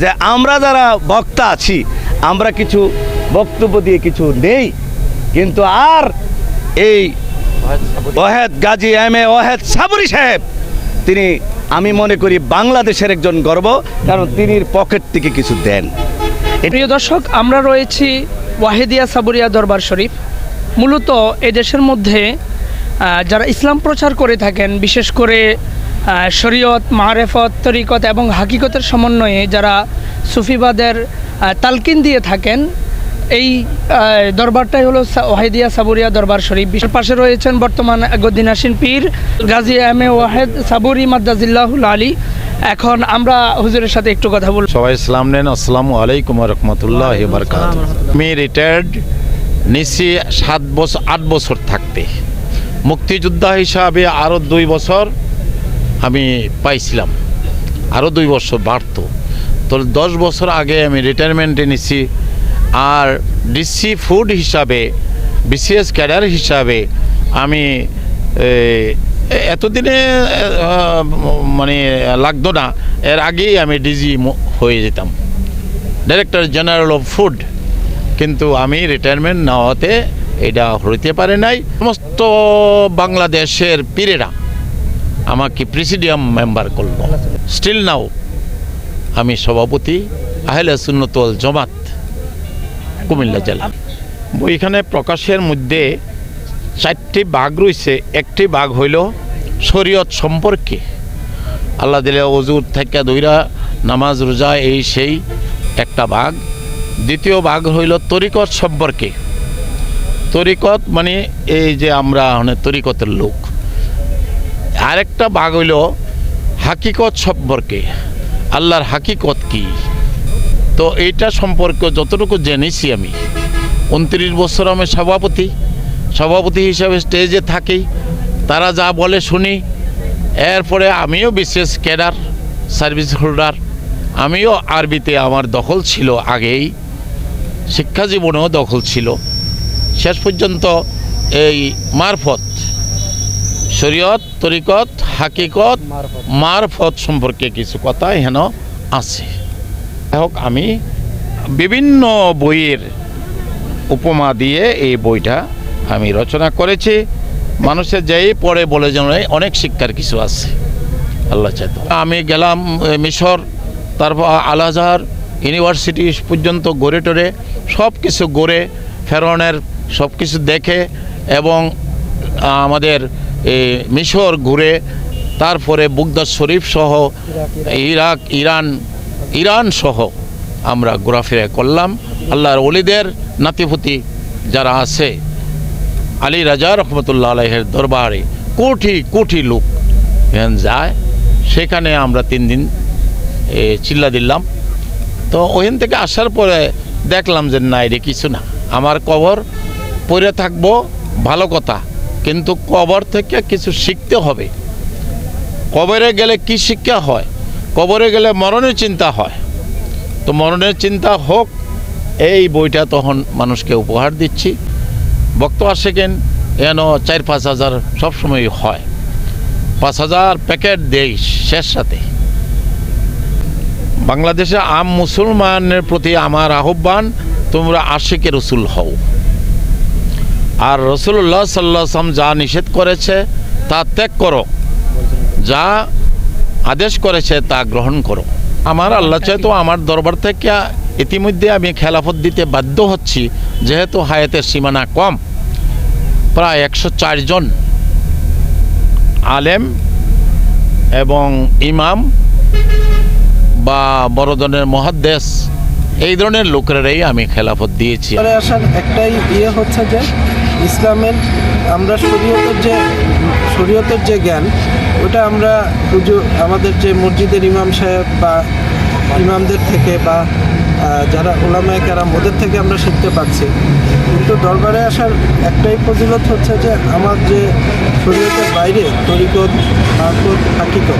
যে আমরা যারা বক্তা আছি, আমরা কিছু বক্তব্য দিয়ে কিছু নেই, কিন্তু আর এই ওহেদ গাজী এম এ ওহেদ সাবরি সাহেব, তিনি আমি মনে করি বাংলাদেশের একজন গর্ব, কারণ তিনি পকেট থেকে কিছু দেন। প্রিয় দর্শক, আমরা রয়েছি ওয়াহেদিয়া সাবরিয়া দরবার শরীফ। মূলত এই দেশের মধ্যে যারা ইসলাম প্রচার করে থাকেন, বিশেষ করে শরীয়ত মারেফত তরিকত এবং হাকিকতের সমন্বয়ে যারা সুফিবাদের তালকিন দিয়ে থাকেন, এই দরবারটাই হলো ওয়াহেদিয়া সাবুরিয়া দরবার শরীফ। বিশেষ পাশে রয়েছেন বর্তমান গদ্দিনাসিন পীর, গাজী এম এ ওয়াহেদ সাবুরি মাদ্দাজিল্লাহুল আলী। এখন আমরা হুজুরের সাথে একটু কথা বলব। সবাই ইসলাম নেন। আসসালামু আলাইকুম রহমতুল্লাহ আমি রিটায়ার্ড নিচ্ছি সাত বছর, আট বছর থাকতে। মুক্তিযোদ্ধা হিসাবে আরও দুই বছর আমি পাইছিলাম। আরও দুই বছর বাড়তো। তো দশ বছর আগে আমি রিটায়ারমেন্টে নিচ্ছি আর ডিসি ফুড হিসাবে বিসিএস ক্যাডার হিসাবে আমি এতদিনে মানে লাগতো না। এর আগেই আমি ডিজি হয়ে যেতাম। ডাইরেক্টর জেনারেল অফ ফুড কিন্তু আমি রিটায়ারমেন্ট নেওয়াতে এটা হইতে পারে নাই। সমস্ত বাংলাদেশের পীরেরা আমাকে প্রেসিডিয়াম মেম্বার করল। স্টিল নাও আমি সভাপতি, আহলে সুন্নতল জমাত, কুমিল্লা জেলা। বইখানে প্রকাশের মধ্যে চারটি বাঘ রয়েছে। একটি বাঘ হইল শরীয়ত সম্পর্কে। আল্লাহ দিলে অজুর থেকে দইরা নামাজ রোজা, এই সেই একটা বাঘ দ্বিতীয় বাঘ হইল তরিকত সম্পর্কে। তরিকত মানে এই যে আমরা মানে তরিকতের লোক। আরেকটা ভাগ হইল হাকিকত সম্পর্কে। আল্লাহর হাকিকত কি? তো এইটা সম্পর্কে যতটুকু জেনেছি আমি। উনত্রিশ বছর আমি সভাপতি। সভাপতি হিসাবে স্টেজে থাকি। তারা যা বলে শুনি। এরপরে আমিও বিশেষ ক্যাডার, সার্ভিস হোল্ডার। আমিও আরবিতে আমার দখল ছিল আগেই। শিক্ষা জীবনেও দখল ছিল। শেষ পর্যন্ত এই মারফত, শরীয়ত, তরিকত, হাকিকত, মারফত সম্পর্কে কিছু কথা হেন আছে। হোক, আমি বিভিন্ন বইয়ের উপমা দিয়ে এই বইটা আমি রচনা করেছি। মানুষের যেই পড়ে বলে যেন অনেক শিক্ষার কিছু আছে। আল্লাহ চাইতো আমি গেলাম মিশর, তারপর আল আজহার ইউনিভার্সিটি পর্যন্ত গড়ে টরে সব কিছু গড়ে ফেরনের সব কিছু দেখে এবং আমাদের মিশর ঘুরে তারপরে বুগদার শরীফ সহ ইরাক, ইরান ইরান সহ আমরা ঘোরাফেরা করলাম। আল্লাহর অলিদের নাতিপুতি যারা আছে, আলী রাজা রহমতুল্লাহ আলহের দরবারে কোটি কোটি লোক যায়, সেখানে আমরা তিন দিন চিল্লা দিলাম। তো ওখান থেকে আসার পরে দেখলাম যে, না, এটা কিছু না। আমার কবর পড়ে থাকব, ভালো কথা। কিন্তু কবর থেকে কিছু শিখতে হবে। কবরে গেলে কি শিক্ষা হয়? কবরে গেলে মরণের চিন্তা হয়। তো মরণের চিন্তা হোক, এই বইটা তখন মানুষকে উপহার দিচ্ছি। বক্ত আসেকেন এন চার পাঁচ হাজার সবসময় হয়। পাঁচ হাজার প্যাকেট দেই শেষ সাথে বাংলাদেশে আম মুসলমানের প্রতি আমার আহ্বান, তোমরা আশিকে রসুল হও। আর রসুল্লাহ সাল্লাম যা নিষেধ করেছে, তা ত্যাগ করো। যা আদেশ করেছে, তা গ্রহণ করো। আমার আল্লাহ চাইতো আমার দরবার থেকে ইতিমধ্যে আমি খেলাফত দিতে বাধ্য হচ্ছি, যেহেতু হায়াতের সীমানা কম। প্রায় একশো জন আলেম এবং ইমাম বা বড়জনের মহাদ্দেশ এই ধরনের লোকেরাই আমি খেলাফত দিয়েছি। একটাই ইয়ে হচ্ছে যে ইসলামের আমরা শরীয়তের যে শরীয়তের যে জ্ঞান, ওটা আমরা পুজো আমাদের যে মসজিদের ইমাম সাহেব বা ইমামদের থেকে বা যারা ওলামায় কারাম, ওদের থেকে আমরা শিখতে পারছি। কিন্তু দরবারে আসার একটাই ফজিলত হচ্ছে যে, আমার যে শরীয়তের বাইরে তরিকত, মারফত, হাকিকত,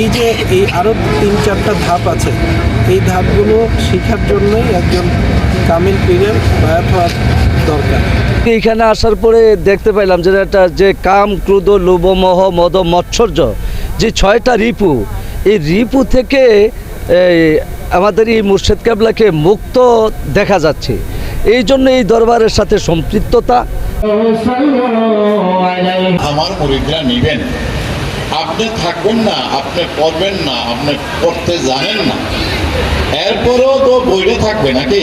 এই যে এই আরও তিন চারটা ধাপ আছে, এই ধাপগুলো শেখার জন্যই একজন কামিল পীরের বায়াত হওয়ার দরকার। এইখানে আসার পরে দেখতে পাইলাম যে একটা যে কাম ক্রোধ লোভ মোহ মদ, মৎসর্য, যে ছয়টা রিপু, এই রিপু থেকে আমাদের এই মুর্শেদ কাবলাকে মুক্ত দেখা যাচ্ছে। এই জন্য এই দরবারের সাথে সম্পৃক্ততা। আমার মুরিদরা নিবেন। আপনি থাকবেন না, আপনি করবেন না, আপনি করতে জানেন না। এরপরেও তো বইরে থাকবে নাকি?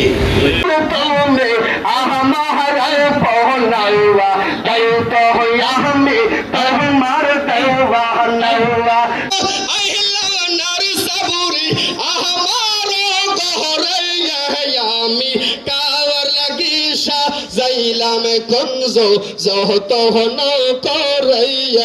যাইলাম কুঞ্জ যত হন করাইয়া